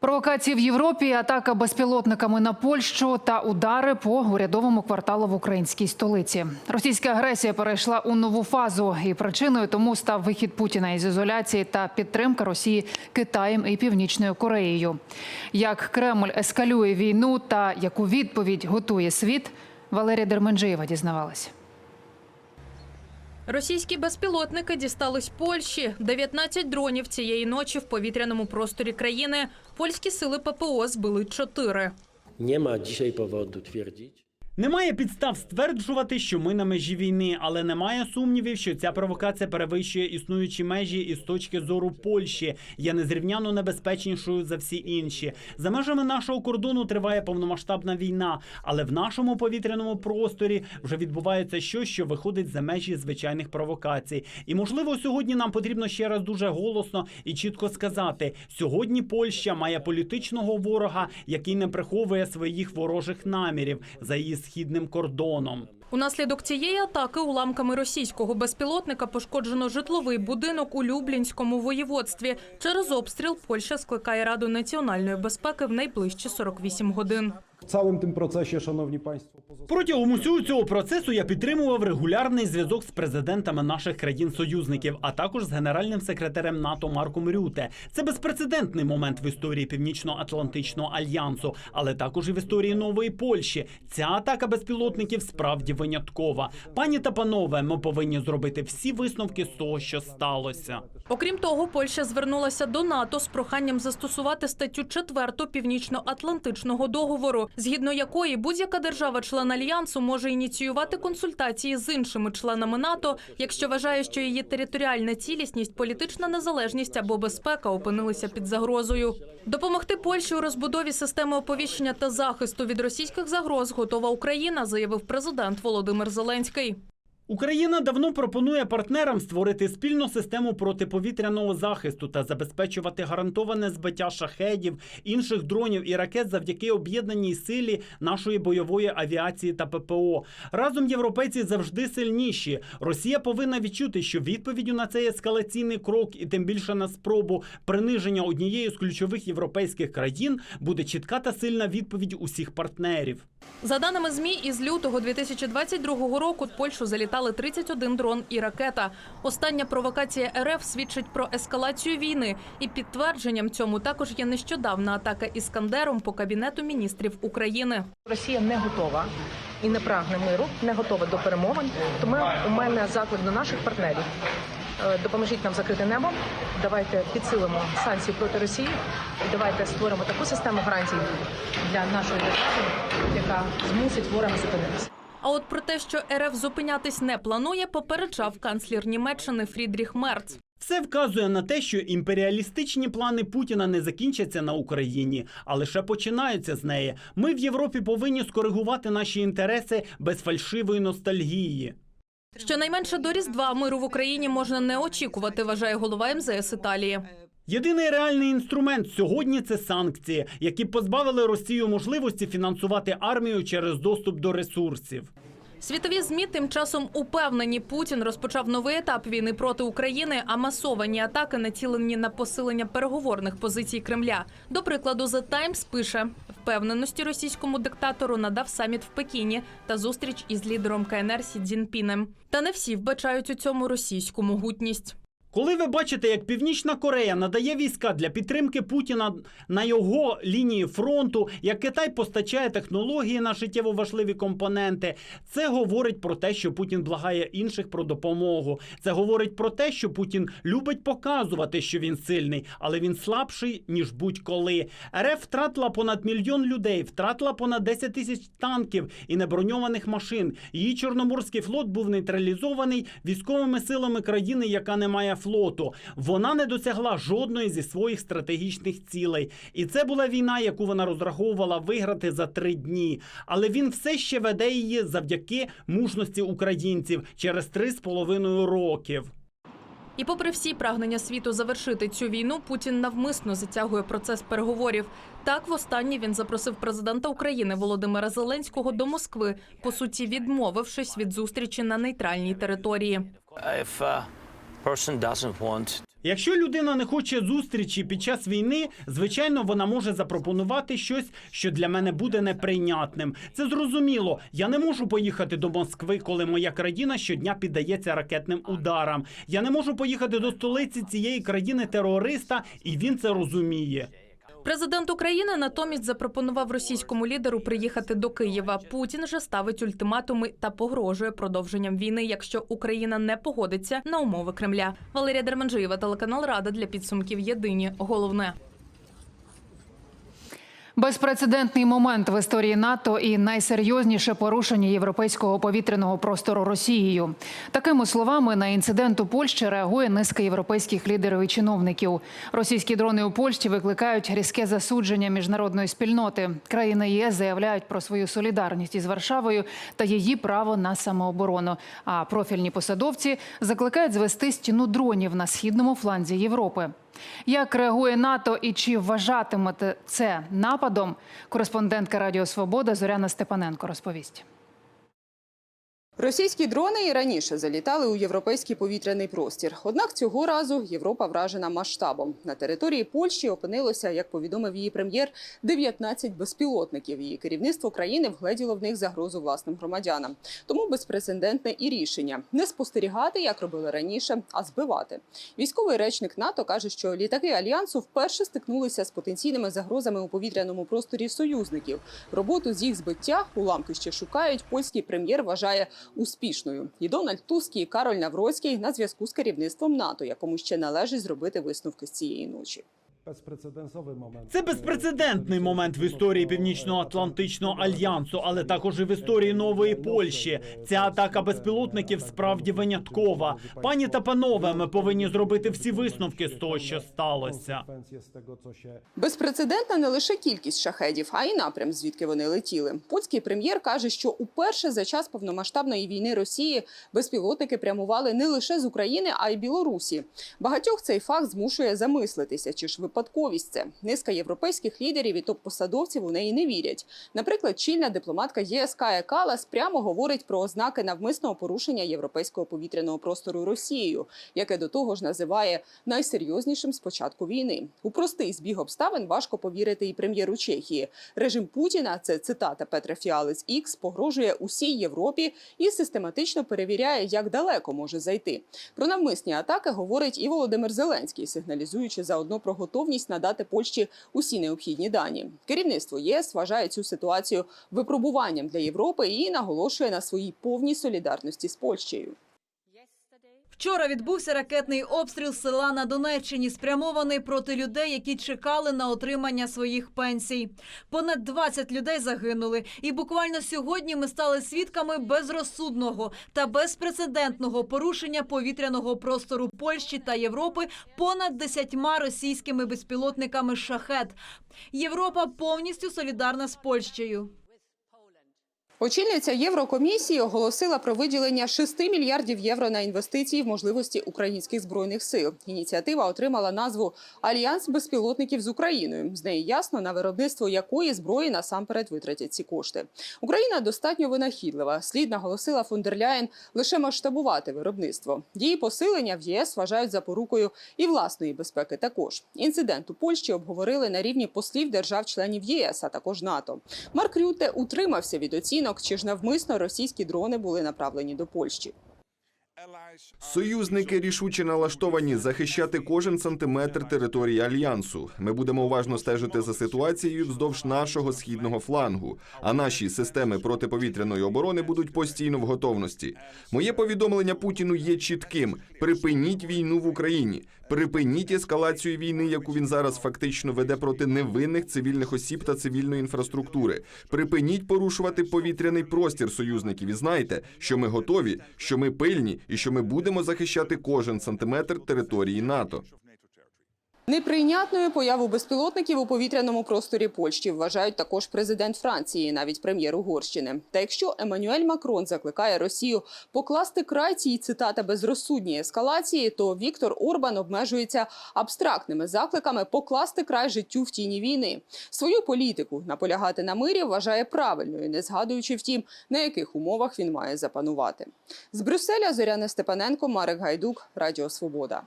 Провокації в Європі, атака безпілотниками на Польщу та удари по урядовому кварталу в українській столиці. Російська агресія перейшла у нову фазу, і причиною тому став вихід Путіна із ізоляції та підтримка Росії Китаєм і Північною Кореєю. Як Кремль ескалює війну та яку відповідь готує світ, Валерія Дерменджиєва дізнавалася. Російські безпілотники дістались Польщі. 19 дронів цієї ночі в повітряному просторі країни. Польські сили ППО збили чотири. Нема dzisiaj powodu twierdzić, Немає підстав стверджувати, що ми на межі війни, але немає сумнівів, що ця провокація перевищує існуючі межі і з точки зору Польщі є незрівняно небезпечнішою за всі інші. За межами нашого кордону триває повномасштабна війна, але в нашому повітряному просторі вже відбувається щось, що виходить за межі звичайних провокацій. І можливо, сьогодні нам потрібно ще раз дуже голосно і чітко сказати: сьогодні Польща має політичного ворога, який не приховує своїх ворожих намірів за її східним кордоном. Унаслідок цієї атаки уламками російського безпілотника пошкоджено житловий будинок у Люблінському воєводстві. Через обстріл Польща скликає Раду національної безпеки в найближчі 48 годин. Całym tym procesie, szanowni państwo, Протягом усього цього процесу я підтримував регулярний зв'язок з президентами наших країн-союзників, а також з генеральним секретарем НАТО Марком Рюте. Це безпрецедентний момент в історії Північно-Атлантичного альянсу, але також і в історії нової Польщі. Ця атака безпілотників справді виняткова. Пані та панове, ми повинні зробити всі висновки з того, що сталося. Окрім того, Польща звернулася до НАТО з проханням застосувати статтю 4 Північно-Атлантичного договору, згідно якої будь-яка держава-член альянсу може ініціювати консультації з іншими членами НАТО, якщо вважає, що її територіальна цілісність, політична незалежність або безпека опинилися під загрозою. Допомогти Польщі у розбудові системи оповіщення та захисту від російських загроз готова Україна, заявив президент Володимир Зеленський. Україна давно пропонує партнерам створити спільну систему протиповітряного захисту та забезпечувати гарантоване збиття шахедів, інших дронів і ракет завдяки об'єднаній силі нашої бойової авіації та ППО. Разом європейці завжди сильніші. Росія повинна відчути, що відповіддю на цей ескалаційний крок, і тим більше на спробу приниження однієї з ключових європейських країн, буде чітка та сильна відповідь усіх партнерів. За даними ЗМІ, із лютого 2022 року Польщу залітали 31 дрон і ракета. Остання провокація РФ свідчить про ескалацію війни, і підтвердженням цьому також є нещодавна атака іскандером по кабінету міністрів України. Росія не готова і не прагне миру, не готова до перемовин. Тому у мене заклик до наших партнерів. Е, Допоможіть нам закрити небо. Давайте підсилимо санкції проти Росії. І давайте створимо таку систему гарантій для нашої держави, яка змусить ворога зупинитися. А от про те, що РФ зупинятись не планує, попереджав канцлер Німеччини Фрідріх Мерц. Все вказує на те, що імперіалістичні плани Путіна не закінчаться на Україні, а лише починаються з неї. Ми в Європі повинні скоригувати наші інтереси без фальшивої ностальгії. Щонайменше до Різдва миру в Україні можна не очікувати, вважає голова МЗС Італії. Єдиний реальний інструмент сьогодні це санкції, які позбавили Росію можливості фінансувати армію через доступ до ресурсів. Світові змі тим часом упевнені, Путін розпочав новий етап війни проти України, а масовані атаки націлені на посилення переговорних позицій Кремля. До прикладу, The Times пише впевненості російському диктатору надав саміт в Пекіні та зустріч із лідером КНР Сі Цзіньпінем. Та не всі вбачають у цьому російську могутність. Коли ви бачите, як Північна Корея надає війська для підтримки Путіна на його лінії фронту, як Китай постачає технології на життєво важливі компоненти, це говорить про те, що Путін благає інших про допомогу. Це говорить про те, що Путін любить показувати, що він сильний, але він слабший ніж будь-коли. РФ втратила понад мільйон людей, втратила понад 10 тисяч танків і неброньованих машин. Її чорноморський флот був нейтралізований військовими силами країни, яка не має флоту. Вона не досягла жодної зі своїх стратегічних цілей. І це була війна, яку вона розраховувала виграти за три дні. Але він все ще веде її завдяки мужності українців через три з половиною років. І попри всі прагнення світу завершити цю війну, Путін навмисно затягує процес переговорів. Так, востаннє він запросив президента України Володимира Зеленського до Москви, по суті, відмовившись від зустрічі на нейтральній території. Person Якщо людина не хоче зустрічі під час війни, звичайно, вона може запропонувати щось, що для мене буде неприйнятним. Це зрозуміло. Я не можу поїхати до Москви, коли моя країна щодня піддається ракетним ударам. Я не можу поїхати до столиці цієї країни терориста, і він це розуміє. Президент України натомість запропонував російському лідеру приїхати до Києва. Путін же ставить ультиматуми та погрожує продовженням війни, якщо Україна не погодиться на умови Кремля. Валерія Дерманжиєва, телеканал Рада для підсумків. Єдині головне. Безпрецедентний момент в історії НАТО і найсерйозніше порушення європейського повітряного простору Росією. Такими словами на інцидент у Польщі реагує низка європейських лідерів і чиновників. Російські дрони у Польщі викликають різке засудження міжнародної спільноти. Країни ЄС заявляють про свою солідарність із Варшавою та її право на самооборону. А профільні посадовці закликають звести стіну дронів на східному фланзі Європи. Як реагує НАТО і чи вважатимете це нападом? Кореспондентка Радіо Свобода Зоряна Степаненко розповість. Російські дрони і раніше залітали у європейський повітряний простір. Однак цього разу Європа вражена масштабом. На території Польщі опинилося, як повідомив її прем'єр, 19 безпілотників. Її керівництво країни вгледіло в них загрозу власним громадянам. Тому безпрецедентне і рішення не спостерігати, як робили раніше, а збивати. Військовий речник НАТО каже, що літаки альянсу вперше стикнулися з потенційними загрозами у повітряному просторі союзників. Роботу з їх збиття уламки ще шукають. Польський прем'єр вважає успішною. І Дональд Туск і Кароль Навроцький на зв'язку з керівництвом НАТО, якому ще належить зробити висновки з цієї ночі. Безпрецедентовий момент. Це безпрецедентний момент в історії Північно-Атлантичного альянсу, але також і в історії нової Польщі. Ця атака безпілотників справді виняткова. Пані та панове, ми повинні зробити всі висновки з того, що сталося. Безпрецедентна не лише кількість шахедів, а й напрям, звідки вони летіли. Польський прем'єр каже, що уперше за час повномасштабної війни Росії безпілотники прямували не лише з України, а й Білорусі. Багатьох цей факт змушує замислитися, чи ж випадковість це. Низка європейських лідерів і топ-посадовців у неї не вірять. Наприклад, чільна дипломатка ЄС Кая Калас прямо говорить про ознаки навмисного порушення європейського повітряного простору Росією, яке до того ж називає найсерйознішим з початку війни. У простий збіг обставин важко повірити і прем'єру Чехії. Режим Путіна, це цитата Петра Фіали з Ікс, погрожує усій Європі і систематично перевіряє, як далеко може зайти. Про навмисні атаки говорить і Володимир Зеленський, сигналізуючи заодно про готовність надати Польщі усі необхідні дані. Керівництво єС вважає цю ситуацію випробуванням для Європи і наголошує на своїй повній солідарності з Польщею. Вчора відбувся ракетний обстріл села на Донеччині, спрямований проти людей, які чекали на отримання своїх пенсій. Понад 20 людей загинули, і буквально сьогодні ми стали свідками безрозсудного та безпрецедентного порушення повітряного простору Польщі та Європи понад десятьма російськими безпілотниками шахет. Європа повністю солідарна з Польщею. Очільниця Єврокомісії оголосила про виділення 6 мільярдів євро на інвестиції в можливості українських збройних сил. Ініціатива отримала назву Альянс безпілотників з Україною. З неї ясно на виробництво якої зброї насамперед витратять ці кошти. Україна достатньо винахідлива. Слід наголосила фон дер Ляєн лише масштабувати виробництво. Її посилення в ЄС вважають запорукою і власної безпеки. Також інцидент у Польщі обговорили на рівні послів держав-членів ЄС, а також НАТО. Марк Рюте утримався від оцінок, чи ж навмисно російські дрони були направлені до Польщі. Союзники рішуче налаштовані захищати кожен сантиметр території альянсу. Ми будемо уважно стежити за ситуацією вздовж нашого східного флангу. А наші системи протиповітряної оборони будуть постійно в готовності. Моє повідомлення Путіну є чітким: припиніть війну в Україні, припиніть ескалацію війни, яку він зараз фактично веде проти невинних цивільних осіб та цивільної інфраструктури. Припиніть порушувати повітряний простір союзників. І знайте, що ми готові, що ми пильні і що ми будемо захищати кожен сантиметр території НАТО. Неприйнятною появу безпілотників у повітряному просторі Польщі вважають також президент Франції, навіть прем'єр Угорщини. Та якщо Еммануель Макрон закликає Росію покласти край цій цитата безрозсудній ескалації, то Віктор Орбан обмежується абстрактними закликами покласти край життю в тіні війни. Свою політику наполягати на мирі вважає правильною, не згадуючи втім, на яких умовах він має запанувати. З Брюсселя Зоряна Степаненко, Марек Гайдук, Радіо Свобода.